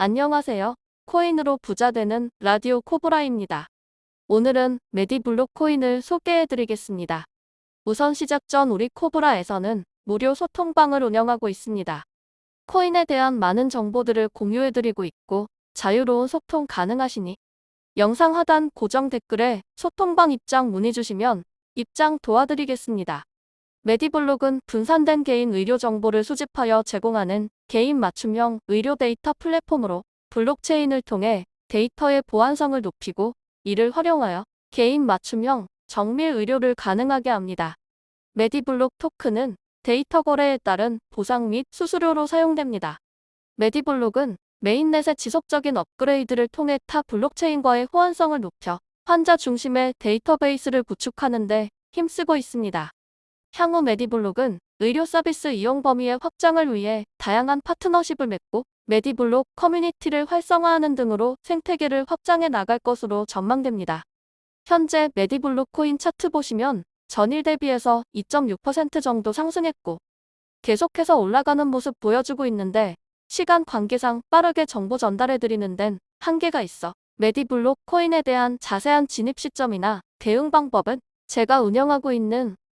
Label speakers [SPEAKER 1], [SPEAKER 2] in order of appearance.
[SPEAKER 1] 안녕하세요. 코인으로 부자 되는 라디오 코브라입니다. 오늘은 메디블록 코인을 소개해 드리겠습니다. 우선 시작 전 우리 코브라에서는 무료 소통방을 운영하고 있습니다. 코인에 대한 많은 정보들을 공유해 드리고 있고 자유로운 소통 가능하시니 영상 하단 고정 댓글에 소통방 입장 문의 주시면 입장 도와드리겠습니다. 메디블록은 분산된 개인 의료 정보를 수집하여 제공하는 개인 맞춤형 의료 데이터 플랫폼으로 블록체인을 통해 데이터의 보안성을 높이고 이를 활용하여 개인 맞춤형 정밀 의료를 가능하게 합니다. 메디블록 토큰은 데이터 거래에 따른 보상 및 수수료로 사용됩니다. 메디블록은 메인넷의 지속적인 업그레이드를 통해 타 블록체인과의 호환성을 높여 환자 중심의 데이터베이스를 구축하는 데 힘쓰고 있습니다. 향후 메디블록은 의료 서비스 이용 범위의 확장을 위해 다양한 파트너십을 맺고 메디블록 커뮤니티를 활성화하는 등으로 생태계를 확장해 나갈 것으로 전망됩니다. 현재 메디블록 코인 차트 보시면 전일 대비해서 2.6% 정도 상승했고 계속해서 올라가는 모습 보여주고 있는데 시간 관계상 빠르게 정보 전달해 드리는 데는 한계가 있어 메디블록 코인에 대한 자세한 진입 시점이나 대응 방법은 제가 운영하고 있는